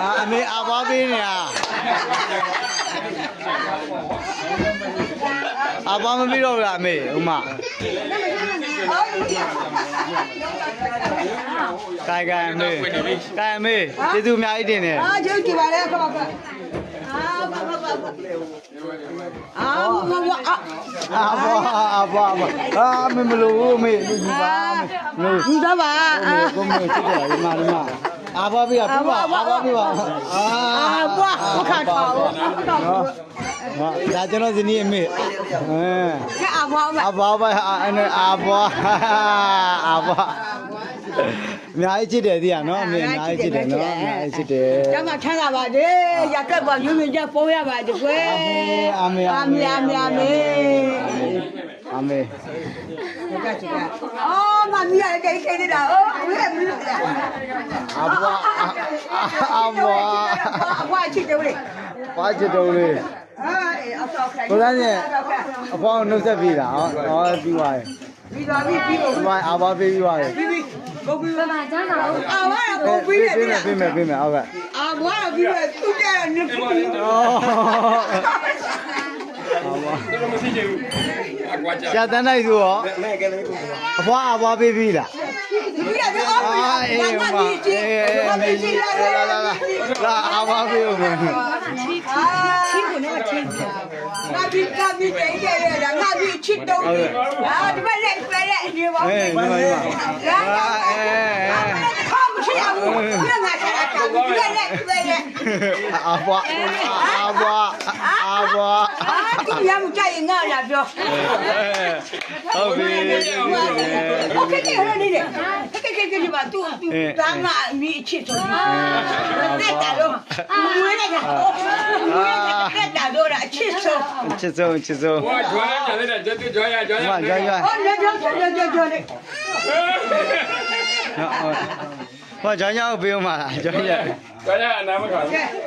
အာအမေအဘွားပေးနေတာအဘွားမပြီးတော့ဘူးလားအမေဥမကိုင်ကိုင်အမေကိုင်အမေကျေးဇူးအများကြီးတင်တယ်အာကျုပ်ကြည့်ပါလေခမခအာဘာဘာဘာအာမမအာအဘွားအဘွားအာမမလို့အမေလူကြီးပါမေယူသားပါအာကိုမေချစ်တယ်ဒီမှာဒီမှာ အဘွားပေးပါပြပါအဘွားပေးပါအာအာဘွားဘခါထောင်းနော်ဒါကျွန်တော်ဇနီးအမေအင်းကဲအာဘွားမအဘွားပါအဲ့အဘွားအဘွားအများကြီးချစ်တယ်သိရနော်အမေအများကြီးချစ်တယ်နော်အများကြီးချစ်တယ်ကျမချမ်းသာပါစေရကက်ပါယူမြင်ချက်ပေါ်ရပါတကွယ်အာမေအာမီအာမီအာမီအာမေအော်မမီ တိတ်ခိနေတာဟိုအဝေးမလို့ကြာအဘွားအဘွားအဘွားချစ်တုံးလေးဘွားချစ်တုံးလေးအေးအဆောက်ခိုင်းကိုသားနဲ့အဖောင်းနှုတ်ဆက်ပြီးတာဟောဟောပြီးသွားတယ်ပြီးသွားပြီပြီးလို့ဘွားအဘွားပြီးပြီးသွားတယ်ပြီးပြီးဘုတ်ပြီးပါပါကျန်းတာဟုတ်အဘွားကဘုတ်ပြီးတယ်ပြီးမယ်ပြီးမယ်ပြီးမယ်ဟုတ်ကဲ့အဘွားကပြီးတယ်သူကလည်းနစ်ပြီးတော့ကျာတန်းလိုက်ဆိုတော့အဖွားအဖွားပေးပြီလား ပြီးတော့အော်ပြီးအာအေးတော့မမပြီးချအေးစ်မအေးပြီးချစ်လာလာလာလာလာအဖွားပေးဦးမယ်အာချင်းကတော့ချင်းငါပြီးကပြီးတဲ့ရဲ့ဒါငါပြီးချစ်တော့အာဒီမဲ့လက်ပဲလက်ဒီပါအေးဒီမှာဒီမှာအာအေး ခေါမချရဘူးငါငါချတာပြီးလက်လက်ပဲလက် အာဘွားအာဘွားအာဘွားအာသူရမကြိုက်ရင်ငါလာပြောဟုတ်ပြီโอเคကဲရနေတယ်ကဲကဲကဲဒီမှာသူသူတာငါအမိအချစ်ဆုံးတက်တာတော့မွေးလိုက်တာမွေးလိုက်တက်တာတော့အချစ်ဆုံးအချစ်ဆုံးအချစ်ဆုံးဟိုကျွမ်းကြတယ်ကြွကြွရကြွရဟိုကြွကြွကြွကြွကြွကြွလေးနော် ဟောဂျောင်းကြောက်ပေးဦးမှာလားဂျောင်းကြောက် ကျန်တဲ့အနာမခံဘူး